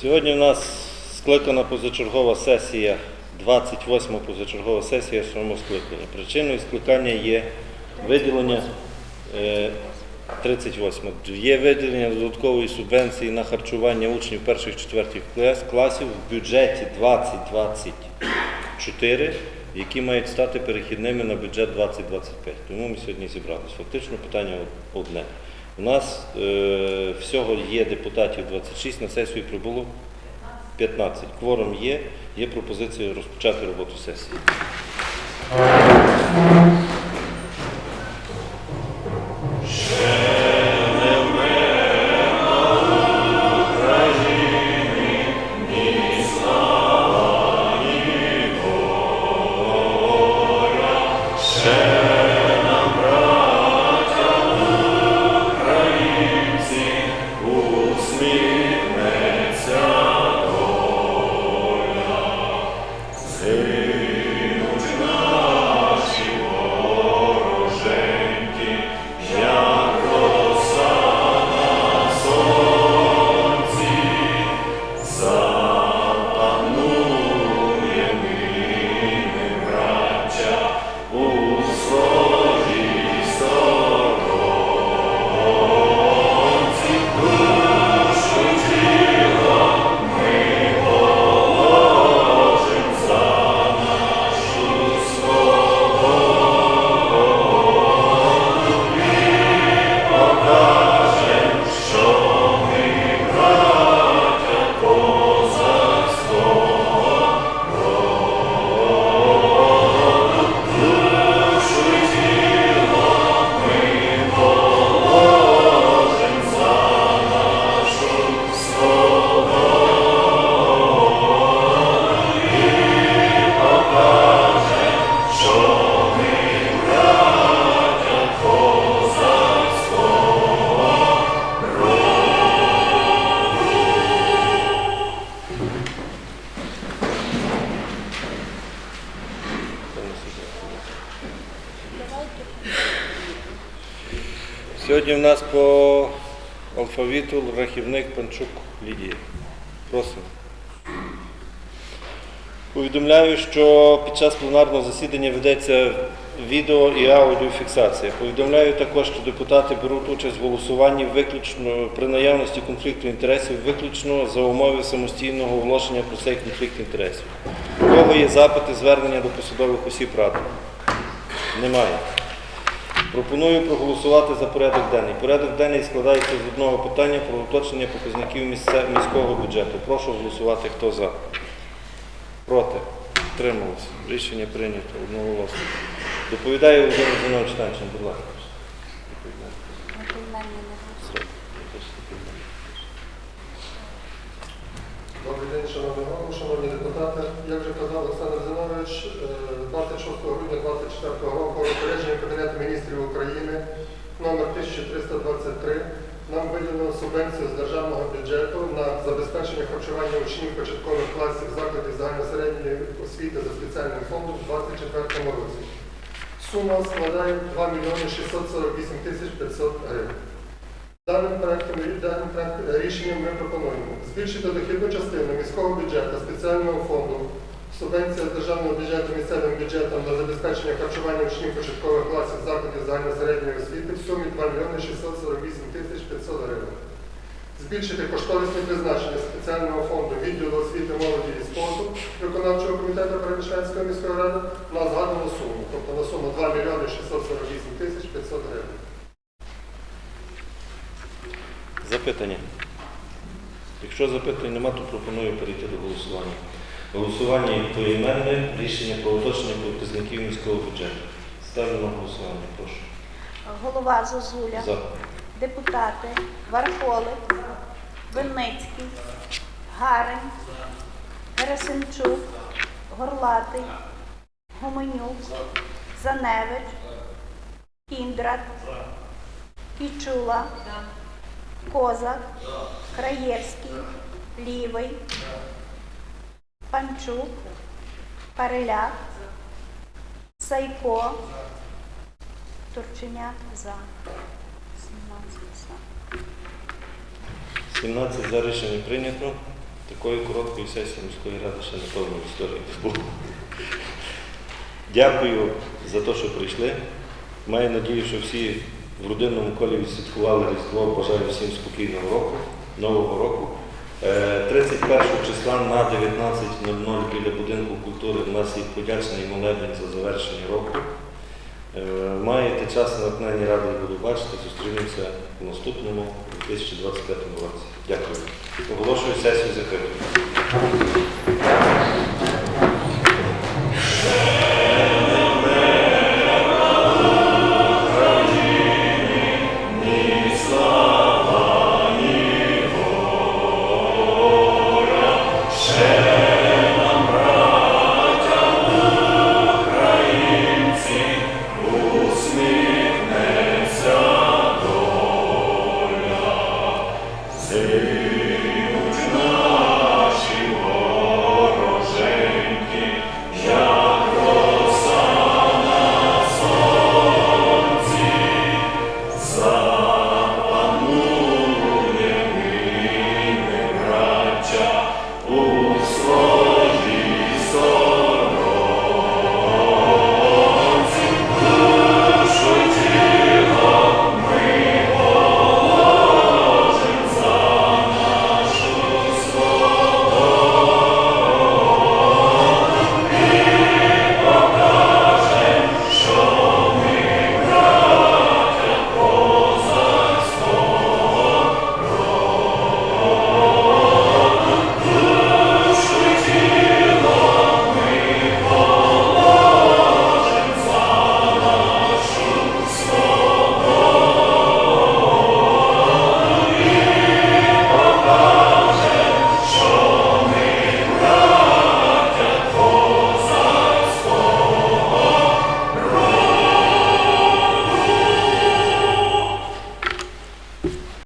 Сьогодні у нас скликана позачергова сесія, 28 позачергова сесія сьомого скликання. Причиною скликання є виділення е, 38. Є виділення додаткової субвенції на харчування учнів перших-четвертих класів в бюджеті 2024, які мають стати перехідними на бюджет 2025. Тому ми сьогодні зібралися. Фактично питання одне. У нас е, всього є депутатів 26, на сесію прибуло 15. Кворум є, є пропозиція розпочати роботу сесії. Сьогодні в нас по алфавіту рахівник Панчук Лідія. Просимо. Повідомляю, що під час пленарного засідання ведеться відео і аудіофіксація. Повідомляю також, що депутати беруть участь в голосуванні виключно при наявності конфлікту інтересів, виключно за умови самостійного оголошення про цей конфлікт інтересів. У кого є запити, звернення до посадових осіб ради? Немає. Пропоную проголосувати за порядок денний. Порядок денний складається з одного питання про уточнення показників міського бюджету. Прошу голосувати, хто за. Проти. Втрималося. Рішення прийнято одноголосно. Доповідає Володимир Зінович Танчин, будь ласка. Добрий день, шановні голови, шановні депутати. Як вже казав Олександр Зинович, е, 26 грудня 2024 року розпорядження Кабінету міністрів України номер 1323 нам виділено субвенцію з державного бюджету на забезпечення харчування учнів початкових класів закладів загальносередньої освіти за спеціальним фондом у 2024 році. Сума складає 2 мільйони 648 тисяч 500 гривень. Даним проектом даним проект- рішенням ми пропонуємо збільшити дохідну частину міського бюджету спеціального фонду субвенція з державного бюджету місцевим бюджетом на забезпечення харчування учнів початкових класів закладів загальносередньої освіти в сумі 2 мільйони 648 тисяч 500 гривень. Збільшити кошторисне призначення спеціального фонду відділу освіти, молоді і спорту виконавчого комітету Перемишленської міської ради на згадану суму, тобто на суму 2 мільйони 648 тисяч 500 гривень. Запитання. Якщо запитань нема, то пропоную перейти до голосування. Голосування поіменне, рішення про уточнення показників міського бюджету. Ставлю на голосування, прошу. Голова Зозуля, За. депутати. Вархолик, Винницький, Гарень, Герасимчук, Горлатий, Гуменюк, Заневич, Кіндрат, Кічула, Козак, Краєвський, Лівий, Панчук, Париляк, Сайко, Турченяк за. 17 за. 17 за рішення прийнято. Такої короткої сесії міської ради ще напевно в історії не було. Дякую за те, що прийшли. Маю надію, що всі в родинному колі відсвяткували Різдво. Бажаю всім спокійного року, Нового року. Е, 31 числа на 19.00 біля будинку культури у нас є подячний молебень за завершення року. Е, Маєте час на натхнення радий буду бачити. Зустрінемося в наступному 2025 році. Дякую. Оголошую сесію закритою.